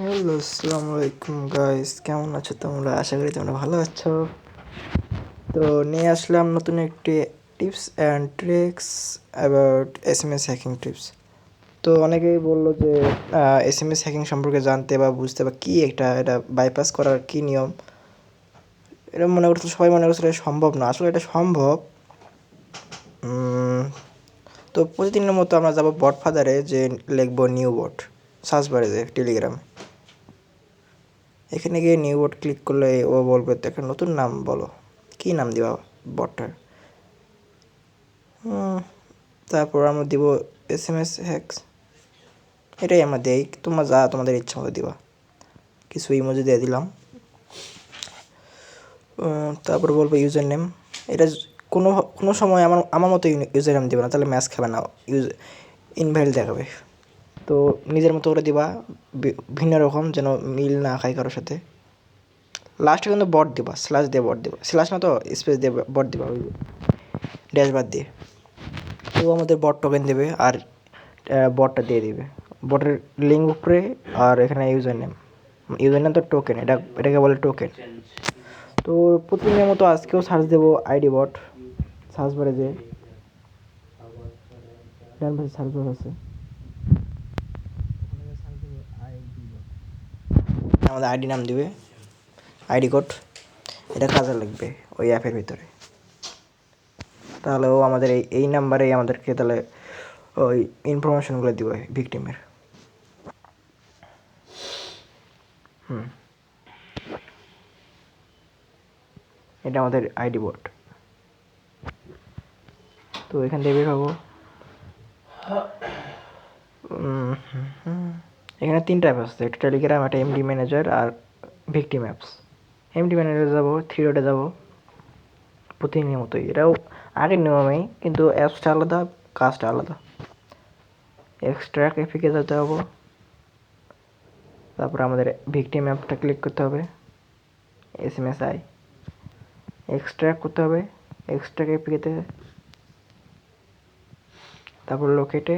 Hello, আসসালামু আলাইকুম guys কেমন আছো তোমরা? আশা করি তোমরা ভালো আছো। তো নিয়ে আসলাম নতুন একটি tips and tricks about S M S hacking tips তো অনেকেই বলল যে এস এম এস হ্যাকিং সম্পর্কে জানতে বা বুঝতে বা কী একটা, এটা বাইপাস করার কী নিয়ম? এটা মনে করছিল সবাই মনে করছিল এটা সম্ভব না। আসলে এটা সম্ভব তো প্রতিদিনের মতো আমরা যাব বট ফাদারে যে লিখব নিউ বট সার্চ বারে যে টেলিগ্রামে এখানে গিয়ে নিউ বট ক্লিক করলে ও বলবে তো একটা নতুন নাম বলো। কী নাম দিবা বটটার তারপর আমরা দিব এস এম এস হ্যাক্স এটাই আমরা দেই, তোমরা যা তোমাদের ইচ্ছা মতো দিবা। কিছু ইমোজি দিয়ে দিলাম। তারপর বলব ইউজার নেম এটা কোনো কোনো সময় আমার আমার মতো ইউজার নেম দিবে না, তাহলে ম্যাচ খাবে না। ইউজ ইনভ্যালিড দেখাবে। তো নিজের মতো করে দিবা ভিন্ন রকম যেন মিল না খায় কারোর সাথে। লাস্টে কিন্তু বট দিবা স্ল্যাশ দিয়ে বট দিবা। স্ল্যাশ না তো স্পেস দিয়ে বট দিবা ওই ড্যাশবার দিয়ে। তো আমাদের বট টোকেন দেবে আর বটটা দিয়ে দিবে। বটের লিঙ্ক উপরে আর এখানে ইউজার নেম ইউজার নেম তো টোকেন এটা, এটাকে বলে টোকেন তো প্রতিদিনের মতো আজকেও সার্চ দেবো আইডি বট। সার্চ বারে যে ডান পাশে সার্চ বার আছে। আমাদের আইডি নাম দিবে আইডি কোড এটা কাজে লাগবে ওই অ্যাপের ভিতরে। তাহলে ও আমাদের এই এই নাম্বারেই আমাদেরকে তাহলে ওই ইনফরমেশনগুলো দিবে ভিকটিমের হুম। এটা আমাদের আইডি বোর্ড তো এখান থেকে বের হব। হুম, হুম। এখানে তিনটা অ্যাপ আছে, একটা টেলিগ্রাম, একটা এমডি ম্যানেজার আর ভিকটিম অ্যাপস এমডি ম্যানেজার যাব থ্রি ডটে যাব, প্রতিদিনের মতোই। এটাও আগের নিয়মেই, কিন্তু অ্যাপসটা আলাদা কাজটা আলাদা। এক্সট্রা এফিকে যেতে হব। তারপর আমাদের ভিকটিম অ্যাপটা ক্লিক করতে হবে। S M S I extra করতে হবে এক্সট্রা এপিকেতে তারপর লোকেটে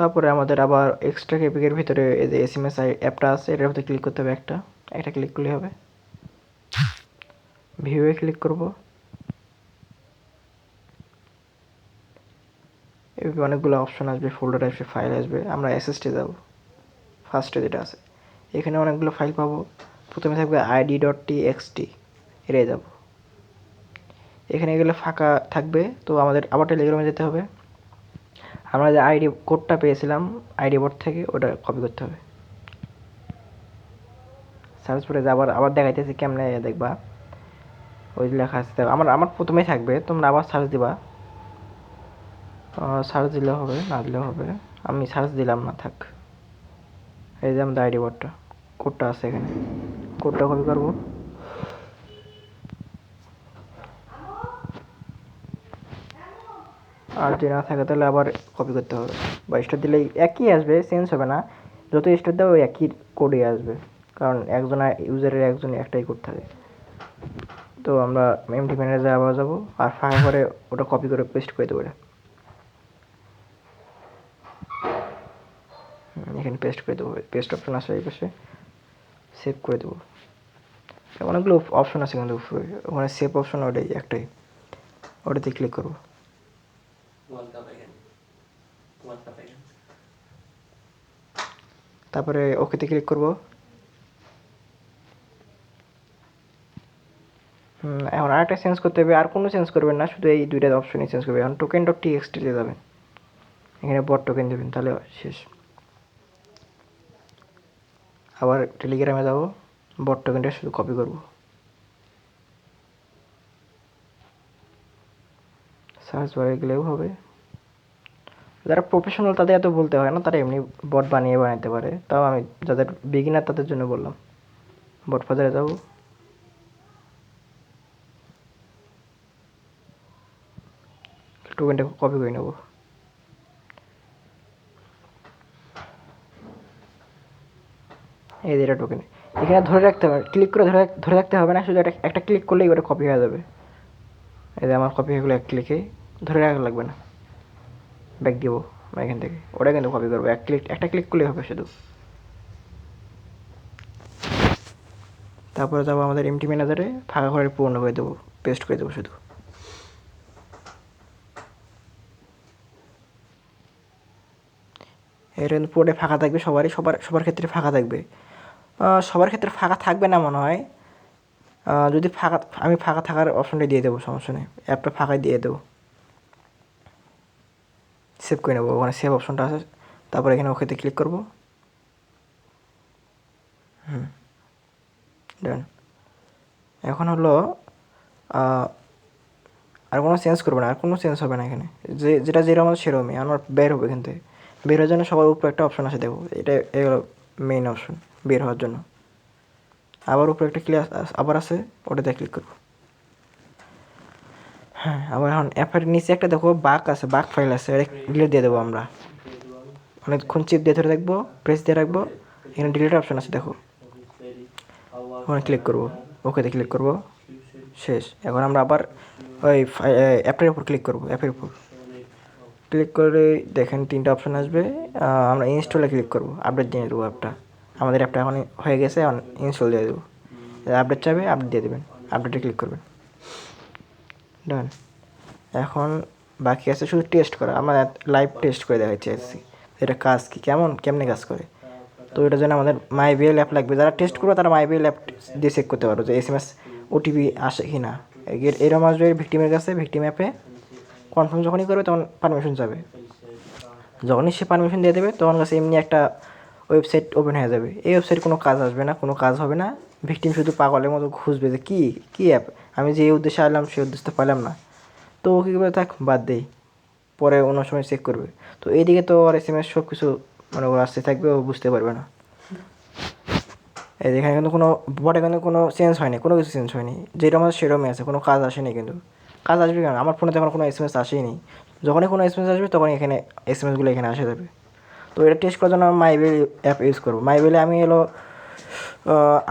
তারপরে আমাদের আবার এক্সট্রা এপিকের ভিতরে এই যে এস এম এস আই অ্যাপটা আছে, এটার ভিতরে ক্লিক করতে হবে একটা। একটা ক্লিক করলে হবে। ভিউয়ে ক্লিক করব। এভাবে অনেকগুলো অপশন আসবে ফোল্ডার আসবে ফাইল আসবে। আমরা এসএসটি যাব। ফার্স্টে যেটা আছে। এখানে অনেকগুলো ফাইল পাবো। প্রথমে থাকবে আইডি ডট টি এক্সটি এটাই যাব। এখানে গেলে ফাঁকা থাকবে। তো আমাদের আবার টেলিগ্রামে যেতে হবে। আমরা যে আইডি কোডটা পেয়েছিলাম আইডি বোর্ড থেকে ওটা কপি করতে হবে। সার্চ করে আবার আবার দেখাইতেছি কেমনে দেখবা। ওই লেখা দেখো, আমার আমার প্রথমেই থাকবে তোমরা আবার সার্চ দিবা। সার্চ দিলেও হবে না দিলেও হবে। আমি সার্চ দিলাম না থাক। এই যে আমাদের আইডি বোর্ডটা কোডটা আছে এখানে। কোডটা কপি করব। আর যদি না থাকে তাহলে আবার কপি করতে হবে। বা স্টার দিলেই একই আসবে চেঞ্জ হবে না। যত স্টার দেবে একই কোডে আসবে। কারণ একজন ইউজারের একজন একটাই কোড থাকে। তো আমরা এমটি ম্যানেজারে আবার যাব আর ফাঁকা করে ওটা কপি করে পেস্ট করে দেবো এখানে পেস্ট করে দেবো। পেস্ট অপশন আছে এই পাশে। সেভ করে দেবো। অনেকগুলো অপশন আছে কিন্তু। ওখানে সেভ অপশন ওটাই একটাই। ওটাতে ক্লিক করব। তারপরে ওকেতে ক্লিক করব। এখন আরেকটা চেঞ্জ করতে হবে, আর কোনো চেঞ্জ করবেন না, শুধু এই দুইটা অপশনই চেঞ্জ করবে এখন টোকেন ডট টি এক্সটিতে যাবেন। এখানে বট টোকেন দেবেন, তাহলে শেষ। আবার টেলিগ্রামে যাব বট টোকেনটা শুধু কপি করব। সার্চ বারে গেলেও হবে। যারা প্রফেশনাল তাদের এত বলতে হয় না, তারা এমনি বট বানিয়ে বানাতে পারে। তাও আমি যাদের বিগিনার তাদের জন্য বললাম। বট বাজারে যাব। টোকেনটা কপি করে নেব। এই যে এটা টোকেন এখানে ধরে রাখতে হবে ক্লিক করে ধরে ধরে রাখতে হবে না, শুধু একটা একটা ক্লিক করলেই ওটা কপি হয়ে যাবে। এই যে আমার কপি হয়ে গেলো এক ক্লিকে ধরে রাখা লাগবে না। ব্যাক দিব এখান থেকে। ওটা কিন্তু কপি করব। এক ক্লিক একটা ক্লিক করলেই হবে শুধু। তারপরে যাব আমাদের এমটি ম্যানেজারে ফাঁকা ঘরে পূর্ণ করে দেবো পেস্ট করে দেবো শুধু। এটা কিন্তু পুরোটাই ফাঁকা থাকবে সবারই, সবার সবার ক্ষেত্রে ফাঁকা থাকবে। সবার ক্ষেত্রে ফাঁকা থাকবে না মনে হয়। যদি ফাঁকা আমি ফাঁকা থাকার অপশনটা দিয়ে দেবো, সমস্যা নেই। অ্যাপটা ফাঁকাই দিয়ে দেবো। সেভ করে নেব ওখানে সেভ অপশনটা আছে, তারপর এখানে ওকেতে ক্লিক করব। হুম ডান এখন হলো আর কোনো চেঞ্জ করবে না, আর কোনো চেঞ্জ হবে না এখানে। যে, যেটা যেরকম আছে সেরকমই, আমার বের হবে এখান থেকে বের হওয়ার জন্য সবার উপরে একটা অপশন আছে, দেখো, এটা এগুলো মেইন অপশন বের হওয়ার জন্য। আবার উপরে একটা ক্লিয়ার আবার আছে, ওটাতে ক্লিক করব। হ্যাঁ আবার এখন অ্যাপের নিচে একটা দেখো বাক আছে বাক ফাইল আছে ডিলিট দিয়ে দেবো আমরা। অনেকক্ষণ চিপ দিয়ে ধরে রাখব প্রেস দিয়ে রাখব, এখানে ডিলিট অপশন আছে, দেখো। ওখানে ক্লিক করব ওকেতে ক্লিক করব, শেষ। এখন আমরা আবার ওই অ্যাপের উপর ক্লিক করব অ্যাপের উপর। ক্লিক করে দেখেন তিনটা অপশন আসবে আমরা ইনস্টলে ক্লিক করব আপডেট দিয়ে দেবো অ্যাপটা আমাদের অ্যাপটা এখন হয়ে গেছে, এখন ইনস্টল দিয়ে দেবো। আপডেট চাবে আপডেট দিয়ে দেবেন আপডেটে ক্লিক করবেন। ডান এখন বাকি আছে শুধু টেস্ট করা। আমরা লাইভ টেস্ট করে দেখাচ্ছি আসছি এটা কাজ কি? কেমন? কেমনে কাজ করে? তো এটার জন্য আমাদের মাই বিএল অ্যাপ লাগবে। যারা টেস্ট করবে, তারা মাই বিএল অ্যাপ দিয়ে চেক করতে পারো যে এস এম এস ওটিপি আসে কি না এর- এরম আসবে ভিক্টিমের কাছে ভিক্টিম অ্যাপে কনফার্ম যখনই করবে, তখন পারমিশন যাবে। যখনই সে পারমিশন দিয়ে দেবে, তখন কাছে এমনি একটা ওয়েবসাইট ওপেন হয়ে যাবে। এই ওয়েবসাইট কোনো কাজ আসবে না, কোনো কাজ হবে না। ভিকটিম শুধু পাগলের মতো খুঁজবে যে কী কী অ্যাপ আমি যে উদ্দেশ্যে আসলাম, সেই উদ্দেশ্যে পেলাম না। তো ও কী করবে? থাক, বাদ দেই। পরে অন্য সময় চেক করবে। তো এইদিকে তো আর এস এম এস সব কিছু মানে ও আসতে থাকবে, ও বুঝতে পারবে না। এখানে কিন্তু কোনো, বটে কিন্তু কোনো চেঞ্জ হয়নি, কোনো কিছু চেঞ্জ হয়নি। যেরকম আছে সেরকমই আছে, কোনো কাজ আসেনি কিন্তু। কাজ আসবে কেন? আমার ফোনে তো এখন কোনো এস এম এস আসেনি যখনই কোনো এস এম এস আসবে, তখনই এখানে এস এম এসগুলো এখানে আসে যাবে। তো এটা টেস্ট করার জন্য আমি মাইবেল অ্যাপ ইউজ করব। মাইবেলে আমি এলো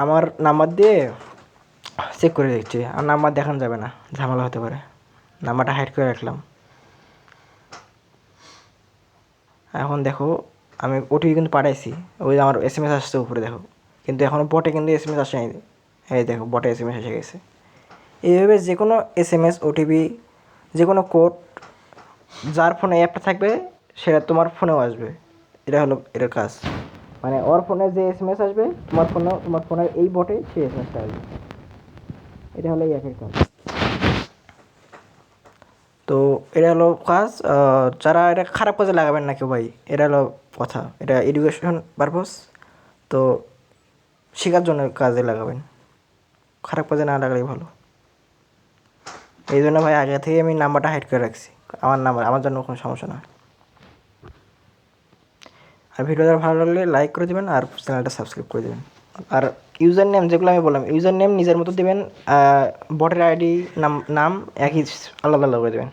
আমার নাম্বার দিয়ে চেক করে দেখছি, আর নাম্বার দেখানো যাবে না, ঝামেলা হতে পারে। নাম্বারটা হাইড করে রাখলাম। এখন দেখো, আমি ওটিপি কিন্তু পাঠাইছি, ওই আমার এস এম এস আসছে উপরে দেখো। কিন্তু এখনও বটে কিন্তু এস এম এস আসেনি এই দেখো বটে এস এম এস এসে গেছে। এইভাবে যে কোনো এস এম এস ওটিপি যে কোনো কোড যার ফোনে অ্যাপটা থাকবে, সেটা তোমার ফোনেও আসবে। এটা হলো এটার কাজ। মানে ওর ফোনে যে এস এম এস আসবে, তোমার ফোনেও তোমার ফোনের এই বটে সেই এস এম এসটা আসবে। এটা হলো এই কাজ। তো এটা হলো কাজ যারা এটা খারাপ কাজে লাগাবেন না কেউ ভাই, এটা হলো কথা। এটা এডুকেশন পারপস তো শেখার জন্য কাজে লাগাবেন। খারাপ কাজে না লাগালেই ভালো। এই জন্য ভাই, আগে থেকে আমি নাম্বারটা হাইড করে রাখছি। আমার নাম্বার আমার জন্য কোনো সমস্যা না। আর ভিডিওটা ভালো লাগলে লাইক করে দেবেন আর চ্যানেলটা সাবস্ক্রাইব করে দেবেন। আর ইউজার নেম যেগুলো আমি বললাম ইউজার নেম নিজের মতো দেবেন বটের আইডি নাম নাম একই আলাদা আলাদা করে দেবেন।